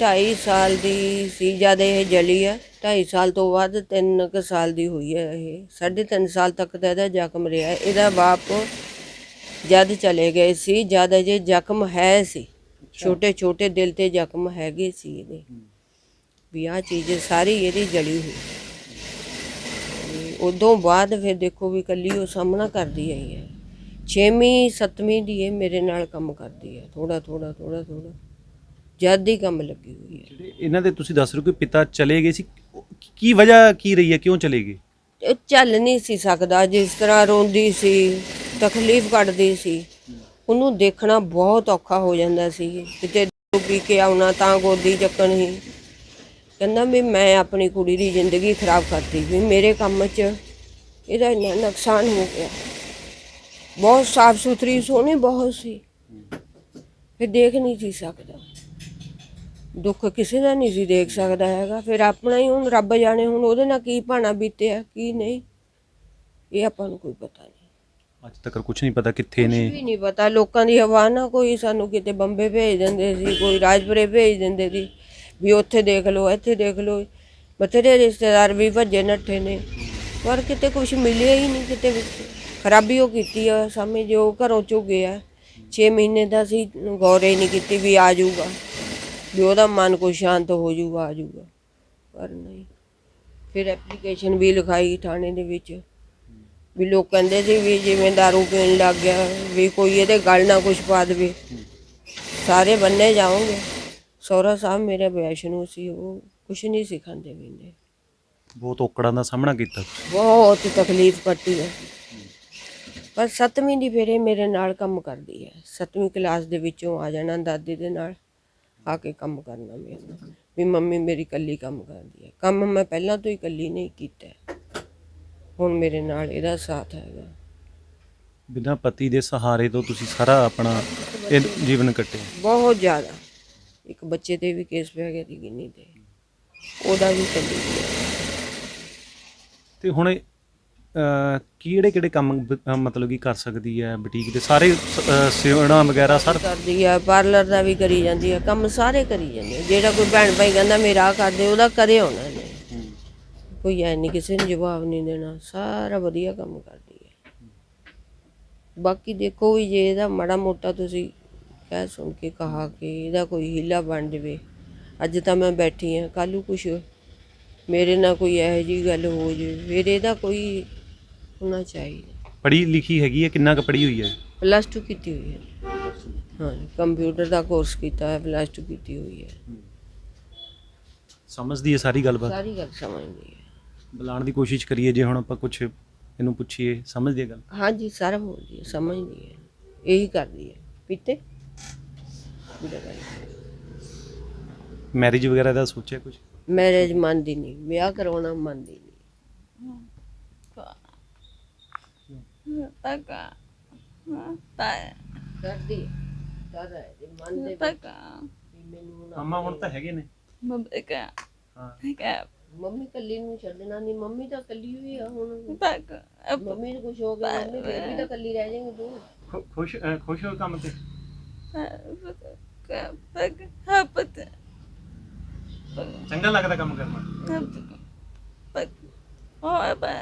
ਢਾਈ ਸਾਲ ਦੀ ਸੀ ਜਦ ਇਹ ਜਲੀ ਹੈ ਢਾਈ ਸਾਲ ਤੋਂ ਬਾਅਦ ਤਿੰਨ ਕੁ ਸਾਲ ਦੀ ਹੋਈ ਹੈ ਇਹ। ਸਾਢੇ ਤਿੰਨ ਸਾਲ ਤੱਕ ਤਾਂ ਇਹਦਾ ਜ਼ਖਮ ਰਿਹਾ। ਹੈ। ਇਹਦਾ ਬਾਪ ਜਦ ਚਲੇ ਗਏ ਸੀ ਜਦ ਅਜੇ ਜ਼ਖਮ ਹੈ ਸੀ। ਛੋਟੇ ਛੋਟੇ ਦਿਲ ਤੇ ਜ਼ਖਮ ਹੈਗੇ ਸੀ ਇਹਦੇ। ਵੀ ਆਹ ਚੀਜ਼ ਸਾਰੀ ਇਹਦੀ ਜਲੀ ਹੋਈ। ਉਦੋਂ ਬਾਅਦ ਫਿਰ ਦੇਖੋ ਵੀ ਕੱਲੀ ਉਹ ਸਾਹਮਣਾ ਕਰਦੀ ਆਈ ਹੈ। ਛੇਵੀਂ ਸੱਤਵੀਂ ਦੀ ਇਹ ਮੇਰੇ ਨਾਲ ਕੰਮ ਕਰਦੀ ਹੈ। ਥੋੜਾ ਥੋੜਾ ਥੋੜਾ ਥੋੜਾ ਜਦ ਦੀ ਕੰਮ ਲੱਗੀ ਹੋਈ ਹੈ। ਜਿਹੜੇ ਇਹਨਾਂ ਦੇ ਤੁਸੀਂ ਦੱਸ ਰਹੇ ਹੋ ਕਿ ਪਿਤਾ ਚਲੇ ਗਏ ਸੀ ਕੀ ਵਜ੍ਹਾ ਕੀ ਰਹੀ ਹੈ? ਕਿਉਂ ਚਲੇ ਗਏ? ਇਹ ਚੱਲ ਨਹੀਂ ਸੀ ਸਕਦਾ ਜਿਸ ਤਰ੍ਹਾਂ ਰੋਂਦੀ ਸੀ ਤਕਲੀਫ ਕੱਢਦੀ ਸੀ। ਉਹਨੂੰ ਦੇਖਣਾ ਬਹੁਤ ਔਖਾ ਹੋ ਜਾਂਦਾ ਸੀ। ਕਿਤੇ ਪੀ ਕੇ ਆਉਣਾ ਤਾਂ ਗੋਦੀ ਚੱਕਣੀ ਕਹਿੰਦਾ ਵੀ ਮੈਂ ਆਪਣੀ ਕੁੜੀ ਦੀ ਜ਼ਿੰਦਗੀ ਖਰਾਬ ਕਰਤੀ ਵੀ ਮੇਰੇ ਕੰਮ 'ਚ ਇਹਦਾ ਇੰਨਾ ਨੁਕਸਾਨ ਹੋ ਗਿਆ। ਬਹੁਤ ਸਾਫ਼ ਸੁਥਰੀ ਸੋਹਣੀ ਬਹੁਤ ਸੀ। ਫਿਰ ਦੇਖ ਨਹੀਂ ਸੀ ਸਕਦਾ। ਦੁੱਖ ਕਿਸੇ ਦਾ ਨਹੀਂ ਸੀ ਦੇਖ ਸਕਦਾ ਹੈਗਾ। ਫਿਰ ਆਪਣਾ ਹੀ ਹੁਣ ਰੱਬ ਜਾਣੇ ਹੁਣ ਉਹਦੇ ਨਾਲ ਕੀ ਭਾਣਾ ਬੀਤਿਆ ਕੀ ਨਹੀਂ ਇਹ ਆਪਾਂ ਨੂੰ ਕੋਈ ਪਤਾ ਨਹੀਂ। ਅੱਜ ਤੱਕ ਕੁਝ ਨਹੀਂ ਪਤਾ ਕਿੱਥੇ ਨੇ। ਵੀ ਨਹੀਂ ਪਤਾ। ਲੋਕਾਂ ਦੀ ਹਵਾ ਨਾ ਕੋਈ ਸਾਨੂੰ ਕਿਤੇ ਬੰਬੇ ਭੇਜ ਦਿੰਦੇ ਸੀ ਕੋਈ ਰਾਜਪੁਰੇ ਭੇਜ ਦਿੰਦੇ ਸੀ ਵੀ ਉੱਥੇ ਦੇਖ ਲਓ ਇੱਥੇ ਦੇਖ ਲਓ। ਬਥੇਰੇ ਰਿਸ਼ਤੇਦਾਰ ਵੀ ਭੱਜੇ ਨੱਠੇ ਨੇ। ਪਰ ਕਿਤੇ ਕੁਝ ਮਿਲਿਆ ਹੀ ਨਹੀਂ ਕਿਤੇ ਖਰਾਬੀ ਉਹ ਕੀਤੀ ਆ ਸਾਹਮਣੇ ਜੋ ਘਰੋਂ ਚੋਂ ਗਿਆ। 6 ਮਹੀਨੇ ਦਾ ਸੀ ਗੌਰੇ ਨਹੀਂ ਕੀਤੀ ਵੀ ਆ ਜਾਊਗਾ। ਵੀ ਉਹਦਾ ਮਨ ਕੋਈ ਸ਼ਾਂਤ ਹੋ ਜਾਊਗਾ ਆ ਜਾਊਗਾ। ਪਰ ਨਹੀਂ। ਫਿਰ ਐਪਲੀਕੇਸ਼ਨ ਵੀ ਲਿਖਾਈ ਥਾਣੇ ਦੇ ਵਿੱਚ। ਵੀ ਲੋਕ ਕਹਿੰਦੇ ਸੀ ਵੀ ਜਿਵੇਂ दारू ਪੀਣ ਲੱਗ ਗਿਆ ਵੀ ਕੋਈ ਇਹਦੇ ਗਲ ਨਾ ਕੁਝ ਪਾ ਦੇਵੇ। ਸਾਰੇ ਬੰਨੇ ਜਾਓਗੇ। ਸਹੁਰਾ ਸਾਹਿਬ ਮੇਰੇ ਵੈਸ਼ਨੂ ਸੀ ਉਹ ਕੁਝ ਨਹੀਂ ਸਿਖਾਉਂਦੇ ਪੀਂਦੇ। ਬਹੁਤ ਔਕੜਾਂ ਦਾ ਸਾਹਮਣਾ ਕੀਤਾ। ਬਹੁਤ ਤਕਲੀਫ ਕੱਟੀ ਹੈ ਪਰ ਸੱਤਵੀਂ ਦੀ ਫੇਰੇ ਮੇਰੇ ਨਾਲ ਕੰਮ ਕਰਦੀ ਹੈ ਸੱਤਵੀਂ ਕਲਾਸ ਦੇ ਵਿੱਚੋਂ ਆ ਜਾਣਾ ਦਾਦੀ ਦੇ ਨਾਲ। ਆ ਕੇ ਕੰਮ ਕਰਨਾ ਮੇਰੇ ਨਾਲ। ਵੀ ਮੰਮੀ ਮੇਰੀ ਇਕੱਲੀ ਕੰਮ ਕਰਦੀ ਹੈ। ਕੰਮ ਮੈਂ ਪਹਿਲਾਂ ਤੋਂ ਹੀ ਇਕੱਲੀ ਨਹੀਂ ਕੀਤਾ। ਹੁਣ ਮੇਰੇ ਨਾਲ ਇਹਦਾ ਸਾਥ ਹੈਗਾ। ਬਿਨਾਂ ਪਤੀ ਦੇ ਸਹਾਰੇ ਤੋਂ ਤੁਸੀਂ ਸਾਰਾ ਆਪਣਾ ਇਹ ਜੀਵਨ ਕੱਟਿਆ। ਬਹੁਤ ਜ਼ਿਆਦਾ। ਇੱਕ ਬੱਚੇ ਤੇ ਵੀ ਕੇਸ ਪੈ ਗਿਆ ਸੀ ਗਿੰਨੀ ਤੇ। ਉਹਦਾ ਵੀ ਗਿਆ ਤੇ ਹੁਣ ਇਹ, ਕਿਹੜੇ ਕਿਹੜੇ ਕੰਮ ਬ- ਅਹ, ਮਤਲਬ ਕਿ ਕਰ ਸਕਦੀ ਹੈ ਬੁਟੀਕ ਦੇ ਸਾਰੇ ਸ- ਅਹ, ਸਿਉਣਾ ਵਗੈਰਾ ਸਰ? ਕਰਦੀ ਆ ਪਾਰਲਰ ਦਾ ਵੀ ਕਰੀ ਜਾਂਦੀ ਆ ਕੰਮ ਸਾਰੇ ਕਰੀ ਜਾਂਦੇ ਆ। ਜਿਹੜਾ ਕੋਈ ਭੈਣ ਭਾਈ ਕਹਿੰਦਾ ਮੇਰਾ ਆਹ ਕਰ ਦੇ ਉਹਦਾ ਕਰੇ ਉਹਨਾਂ ਨੇ। ਕੋਈ ਐ ਨਹੀਂ ਕਿਸੇ ਨੂੰ ਜਵਾਬ ਨਹੀਂ ਦੇਣਾ ਸਾਰਾ ਵਧੀਆ ਕੰਮ ਕਰਦੀ ਹੈ ਬਾਕੀ ਦੇਖੋ ਵੀ ਜੇ ਇਹਦਾ ਮਾੜਾ ਮੋਟਾ ਤੁਸੀਂ ਕਹਿ ਸੁਣ ਕੇ ਕਹਾ ਕਿ ਇਹਦਾ ਕੋਈ ਹੀਲਾ ਬਣ ਜਾਵੇ। ਅੱਜ ਤਾਂ ਮੈਂ ਬੈਠੀ ਆ ਕੱਲੂ ਕੁਛ ਮੇਰੇ ਨਾਲ ਕੋਈ ਇਹੋ ਜਿਹੀ ਗੱਲ ਹੋ ਜਾਵੇ ਫਿਰ ਇਹਦਾ ਕੋਈ ਹੋਣਾ ਚਾਹੀਦਾ। ਪੜ੍ਹੀ ਲਿਖੀ ਹੈਗੀ ਹੈ ਕਿੰਨਾ ਕੁ ਪੜ੍ਹੀ ਹੋਈ ਹੈ? ਪਲੱਸ 2 ਕੀਤੀ ਹੋਈ ਹੈ। ਹਾਂ ਕੰਪਿਊਟਰ ਦਾ ਕੋਰਸ ਕੀਤਾ ਹੈ ਪਲੱਸ 2 ਕੀਤੀ ਹੋਈ ਹੈ। ਸਮਝਦੀ ਹੈ ਸਾਰੀ ਗੱਲਬਾਤ? ਸਾਰੀ ਗੱਲ ਸਮਝਦੀ ਹੈ। ਬੁਲਾਉਣ ਦੀ ਕੋਸ਼ਿਸ਼ ਕਰੀਏ ਜੇ ਹੁਣ ਆਪਾਂ ਕੁਝ ਇਹਨੂੰ ਪੁੱਛੀਏ ਸਮਝਦੀ ਹੈ ਗੱਲ? ਹਾਂਜੀ ਸਾਰਾ ਬੋਲਦੀ ਹੈ ਸਮਝਦੀ ਹੈ। ਇਹੀ ਕਰਦੀ ਹੈ। ਪੀਤੇ? ਮੈਰਿਜ ਵਗੈਰਾ ਦਾ ਸੋਚਿਆ ਕੁਝ ਮੈਰਿਜ ਮੰਨਦੀ ਨਹੀਂ ਵਿਆਹ ਕਰਵਾਉਣਾ ਮੰਨਦੀ ਨਹੀਂ। Taka. Taka. ਕਰਦੀ ਹੈ ਕਰ ਹੈ ਜੇ ਮੰਨਦੇ Taka. ਵੀ ਮੈਨੂੰ ਨਾ ਮਾਮਾ ਹੁਣ ਤਾਂ ਹੈਗੇ ਨੇ Mabeka. ਹਾਂ Taka. ਮੰਮੀ ਕੱਲੀ ਨੂੰ ਛੱਡਣਾ ਨਹੀਂ ਮੰਮੀ ਤਾਂ ਕੱਲੀ ਹੋਈ ਆ ਹੁਣ Taka. ਮੰਮੀ ਨੂੰ ਕੁਝ ਹੋ ਗਿਆ ਮੰਮੀ ਫਿਰ ਵੀ ਤਾਂ ਕੱਲੀ ਰਹਿ ਜਾਏਗੀ ਤੂੰ ਖੁ- ਖੁਸ਼ ਅਹ, ਖੁਸ਼ ਹੋ ਕੰਮ ਤੇ Taka. Hapata. ਚੰਗਾ ਲੱਗਦਾ ਕੰਮ ਕਰਨਾ. Oh, ba.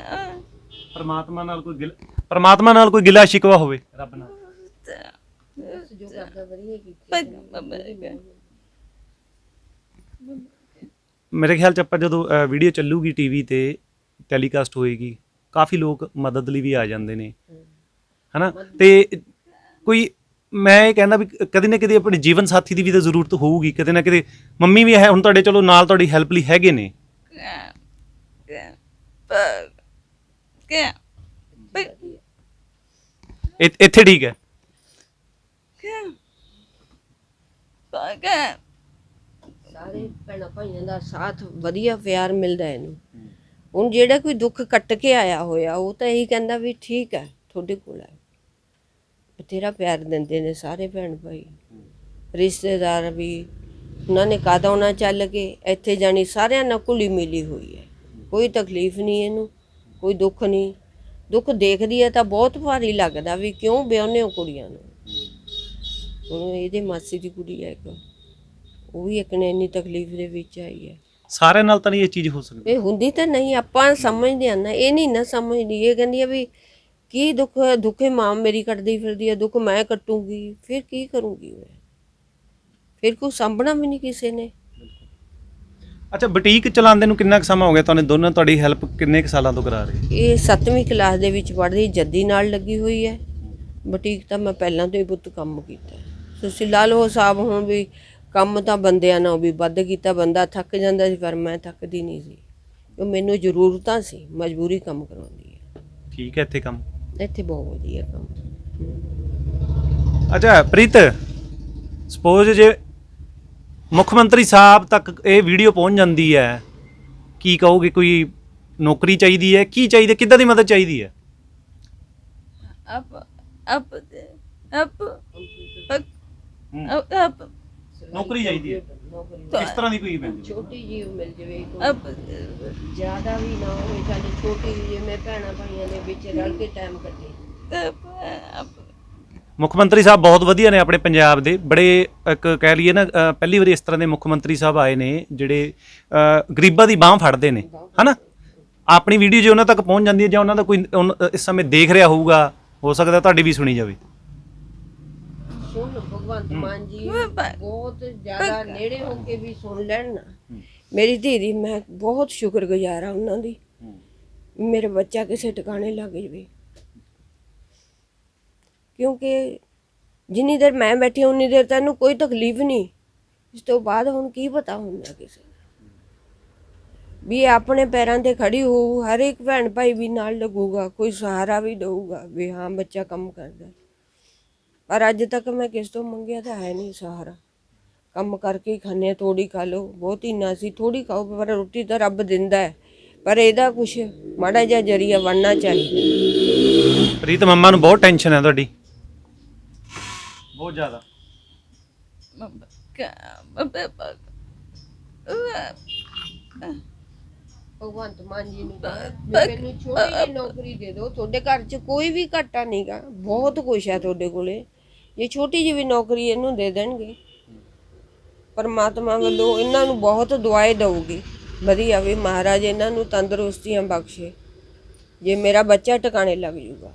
ਪਰਮਾਤਮਾ ਨਾਲ ਕੋਈ ਗਿਲ ਪਰਮਾਤਮਾ ਨਾਲ ਕੋਈ ਗਿਲਾ ਸ਼ਿਕਵਾ ਹੋਵੇ ਰੱਬ ਨਾਲ. ਮੇਰੇ ਖਿਆਲ ਚ ਆਪਾਂ ਜਦੋਂ ਵੀਡੀਓ ਚੱਲੂਗੀ ਟੀਵੀ ਤੇ ਟੈਲੀਕਾਸਟ ਹੋਏਗੀ ਕਾਫੀ ਲੋਕ ਮਦਦ ਲਈ ਵੀ ਆ ਜਾਂਦੇ ਨੇ ਹਨਾ ਤੇ ਕੋਈ ਮੈਂ ਇਹ ਕਹਿੰਦਾ ਵੀ ਕਦੇ ਨਾ ਕਦੇ ਆਪਣੇ ਜੀਵਨ ਸਾਥੀ ਦੀ ਵੀ ਤਾਂ ਜ਼ਰੂਰਤ ਹੋਊਗੀ ਕਦੇ ਨਾ ਕਦੇ ਮੰਮੀ ਵੀ ਹੈ ਹੁਣ ਤੁਹਾਡੇ ਚਲੋ ਨਾਲ ਤੁਹਾਡੀ ਹੈਲਪ ਲਈ ਹੈਗੇ ਨੇ Taka. ਇ- ਇੱਥੇ ਠੀਕ ਹੈ. ਸਾਰੇ ਭੈਣਾਂ ਭਾਈਆਂ ਦਾ ਸਾਥ ਵਧੀਆ ਪਿਆਰ ਮਿਲਦਾ ਇਹਨੂੰ। ਹੁਣ ਜਿਹੜਾ ਕੋਈ ਦੁੱਖ ਕੱਟ ਕੇ ਆਇਆ ਹੋਇਆ ਉਹ ਤਾਂ ਇਹੀ ਕਹਿੰਦਾ ਵੀ ਠੀਕ ਹੈ ਤੁਹਾਡੇ ਕੋਲ ਹੈ। ਬਥੇਰਾ ਪਿਆਰ ਦਿੰਦੇ ਨੇ ਸਾਰੇ ਭੈਣ ਭਾਈ। ਰਿਸ਼ਤੇਦਾਰ ਵੀ ਉਹਨਾਂ ਨੇ ਕਾਦਾ ਉਹਨਾਂ ਚੱਲ ਕੇ ਇੱਥੇ ਜਾਣੀ ਸਾਰਿਆਂ ਨਾਲ ਘੁਲੀ ਮਿਲੀ ਹੋਈ ਹੈ। ਕੋਈ ਤਕਲੀਫ ਨਹੀਂ ਇਹਨੂੰ ਕੋਈ ਦੁੱਖ ਨਹੀਂ। ਦੁੱਖ ਦੇਖਦੀ ਹੈ ਤਾਂ ਬਹੁਤ ਭਾਰੀ ਲੱਗਦਾ ਵੀ ਕਿਉਂ ਵਿਆਹੁੰਦੇ ਹੋ ਕੁੜੀਆਂ ਨੂੰ? ਹੁਣ ਇਹਦੇ ਮਾਸੀ ਦੀ ਕੁੜੀ ਹੈ ਇੱਕ। ਉਹ ਵੀ ਇੱਕ ਨੇ ਇੰਨੀ ਤਕਲੀਫ ਦੇ ਵਿੱਚ ਆਈ ਹੈ ਸਾਰਿਆਂ ਨਾਲ ਤਾਂ ਨਹੀਂ ਇਹ ਚੀਜ਼ ਹੋ ਸਕਦੀ। ਇਹ ਹੁੰਦੀ ਤਾਂ ਨਹੀਂ ਆਪਾਂ ਸਮਝਦੇ ਆ ਨਾ। ਇਹ ਨਹੀਂ ਨਾ ਸਮਝਦੀ। ਇਹ ਕਹਿੰਦੀ ਆ ਵੀ ਕੀ ਦੁੱਖ ਦੁੱਖੇ ਮਾਂ ਮੇਰੀ ਕੱਟਦੀ ਫਿਰਦੀ ਹੈ ਦੁੱਖ ਮੈਂ ਕੱਟੂਗੀ। ਫਿਰ ਕੀ ਕਰੂੰਗੀ ਮੈਂ? ਫਿਰ ਕੋਈ ਸਾਂਭਣਾ ਵੀ ਨਹੀਂ ਕਿਸੇ ਨੇ। ਅੱਛਾ ਬੁਟੀਕ ਚਲਾਉਂਦੇ ਨੂੰ ਕਿੰਨਾ ਕੁ ਸਮਾਂ ਹੋ ਗਿਆ? ਤੁਹਾਨੂੰ ਦੋਨਾਂ ਤੁਹਾਡੀ ਹੈਲਪ ਕਿੰਨੇ ਕੁ ਸਾਲਾਂ ਤੋਂ ਕਰਾ ਰਹੇ? ਇਹ 7ਵੀਂ ਕਲਾਸ ਦੇ ਵਿੱਚ ਪੜ੍ਹਦੀ ਜੱਦੀ ਨਾਲ ਲੱਗੀ ਹੋਈ ਹੈ। ਬੁਟੀਕ ਤਾਂ ਮੈਂ ਪਹਿਲਾਂ ਤੋਂ ਹੀ ਪੁੱਤ ਕੰਮ ਕੀਤਾ। ਤੁਸੀਂ ਲਾ ਲਓ ਹਿਸਾਬ ਹੁਣ ਵੀ ਕੰਮ ਤਾਂ ਬੰਦਿਆਂ ਨਾਲ ਵੀ ਵੱਧ ਕੀਤਾ ਬੰਦਾ ਥੱਕ ਜਾਂਦਾ ਸੀ ਪਰ ਮੈਂ ਥੱਕਦੀ ਨਹੀਂ ਸੀ। ਕਿਉਂ ਮੈਨੂੰ ਜ਼ਰੂਰਤਾਂ ਸੀ ਮਜਬੂਰੀ ਕੰਮ ਕਰਾਉਂਦੀ ਹੈ। ਠੀਕ ਹੈ ਇੱਥੇ ਕੰਮ? ਇੱਥੇ ਬਹੁਤ ਵਧੀਆ ਕੰਮ ਅੱਛਾ ਪ੍ਰੀਤ ਸਪੋਜ਼ ਜੇ ਮੁੱਖ ਮੰਤਰੀ ਸਾਹਿਬ ਤੱਕ ਇਹ ਵੀਡੀਓ ਪਹੁੰਚ ਜਾਂਦੀ ਹੈ। ਕੀ ਕਹੋਗੇ ਕੋਈ ਨੌਕਰੀ ਚਾਹੀਦੀ ਹੈ? ਕੀ ਚਾਹੀਦਾ ਕਿੱਦਾਂ ਦੀ ਮਦਦ ਚਾਹੀਦੀ ਹੈ? ਅਪ ਅਪ ਅਪ ਅਪ ਅਪ ਨੌਕਰੀ ਚਾਹੀਦੀ ਹੈ। ਕਿਸ ਤਰ੍ਹਾਂ ਦੀ ਕੋਈ ਮਿਲ ਛੋਟੀ ਜੀ ਮਿਲ ਜਵੇ ਅਪ। ਜ਼ਿਆਦਾ ਵੀ ਨਾ ਹੋਵੇ ਸਾਡੀ ਛੋਟੀ ਜਿਹੀ ਜਿਵੇਂ ਭੈਣਾਂ ਭਾਈਆਂ ਦੇ ਵਿੱਚ ਰਲ ਕੇ ਟਾਈਮ ਕੱਢੇ। ਅਪ ਮੁੱਖ ਮੰਤਰੀ ਸਾਹਿਬ ਬਹੁਤ ਵਧੀਆ ਨੇ ਆਪਣੇ ਪੰਜਾਬ ਦੇ। ਬੜੇ ਇੱਕ ਕਹਿ ਲਈਏ ਨਾ ਅ, ਪਹਿਲੀ ਵਾਰੀ ਇਸ ਤਰ੍ਹਾਂ ਦੇ ਮੁੱਖ ਮੰਤਰੀ ਸਾਹਿਬ ਆਏ ਨੇ ਜਿਹੜੇ ਅ, ਗਰੀਬਾਂ ਦੀ ਬਾਹ ਫੜਦੇ ਨੇ ਹਨਾ? ਆਪਣੀ ਵੀਡੀਓ ਜੇ ਉਹਨਾਂ ਤੱਕ ਪਹੁੰਚ ਜਾਂਦੀ ਹੈ ਜਾਂ ਉਹਨਾਂ ਦਾ ਕੋਈ ਉਨ- ਇਸ ਸਮੇਂ ਦੇਖ ਰਿਹਾ ਹੋਊਗਾ ਹੋ ਸਕਦਾ ਤੁਹਾਡੀ ਵੀ ਸੁਣੀ ਜਾਵੇ। ਸੁਣ ਭਗਵੰਤ ਮਾਨ ਜੀ ਬਹੁਤ ਜ਼ਿਆਦਾ ਨੇੜੇ ਹੋ ਕੇ ਵੀ ਸੁਣ ਲੈਣ ਨਾ। ਮੇਰੀ ਧੀ ਦੀ ਮੈਂ ਬਹੁਤ ਸ਼ੁਕਰਗੁਜ਼ਾਰ ਆ ਉਹਨਾਂ ਦੀ। ਮੇਰੇ ਬੱਚਾ ਕਿਸੇ ਟਿਕਾਣੇ ਲੱਗ ਜਵੇ। ਕਿਉਂਕਿ ਜਿੰਨੀ ਦੇਰ ਮੈਂ ਬੈਠੀ ਉਨੀ ਦੇਰ ਤੈਨੂੰ ਕੋਈ ਤਕਲੀਫ ਨਹੀਂ। ਇਸ ਤੋਂ ਬਾਅਦ ਹੁਣ ਕੀ ਪਤਾ ਹੁੰਦਾ ਕਿਸੇ ਨੂੰ। ਵੀ ਇਹ ਆਪਣੇ ਪੈਰਾਂ ਤੇ ਖੜੀ ਹੋਊ ਹਰ ਇੱਕ ਭੈਣ ਭਾਈ ਵੀ ਨਾਲ ਲੱਗੂਗਾ, ਕੋਈ ਸਹਾਰਾ ਵੀ ਦਊਗਾ, ਵੀ ਹਾਂ, ਬੱਚਾ ਕੰਮ ਕਰਦਾ। ਪਰ ਅੱਜ ਤੱਕ ਮੈਂ ਕਿਸ ਤੋਂ ਮੰਗਿਆ ਤਾਂ ਹੈ ਨਹੀਂ ਸਹਾਰਾ। ਕੰਮ ਕਰਕੇ ਹੀ ਖਾਂਦੇ ਹਾਂ ਥੋੜੀ ਖਾ ਲਓ, ਬਹੁਤ ਹੀ ਨਾ ਸੀ ਥੋੜੀ ਖਾਓ, ਪਰ ਰੋਟੀ ਤਾਂ ਰੱਬ ਦਿੰਦਾ ਹੈ। ਪਰ ਇਹਦਾ ਕੁਛ ਮਾੜਾ ਜਿਹਾ ਜਰੀਆ ਬਣਨਾ ਚਾਹੀਦਾ। ਪ੍ਰੀਤ, ਮੰਮਾ ਨੂੰ ਬਹੁਤ ਟੈਨਸ਼ਨ ਹੈ ਤੁਹਾਡੀ। ਬਹੁਤ ਜ਼ਿਆਦਾ। ਭਗਵੰਤ ਮਾਨ ਜੀ ਨੂੰ ਮੈਨੂੰ ਛੋਟੀ ਜਿਹੀ ਨੌਕਰੀ ਦੇ ਦਿਓ ਤੁਹਾਡੇ ਘਰ 'ਚ ਕੋਈ ਵੀ ਘਾਟਾ ਨਹੀਂਗਾ ਬਹੁਤ ਕੁਛ ਹੈ ਤੁਹਾਡੇ ਕੋਲੇ। ਜੇ ਛੋਟੀ ਜਿਹੀ ਵੀ ਨੌਕਰੀ ਇਹਨੂੰ ਦੇ ਦੇਣਗੇ ਪਰਮਾਤਮਾ ਵੱਲੋਂ ਇਹਨਾਂ ਨੂੰ ਬਹੁਤ ਦੁਆਏ ਦਊਗੀ। ਵਧੀਆ ਵੀ ਮਹਾਰਾਜ ਇਹਨਾਂ ਨੂੰ ਤੰਦਰੁਸਤੀਆਂ ਬਖਸ਼ੇ। ਜੇ ਮੇਰਾ ਬੱਚਾ ਟਿਕਾਣੇ ਲੱਗ ਜੂਗਾ।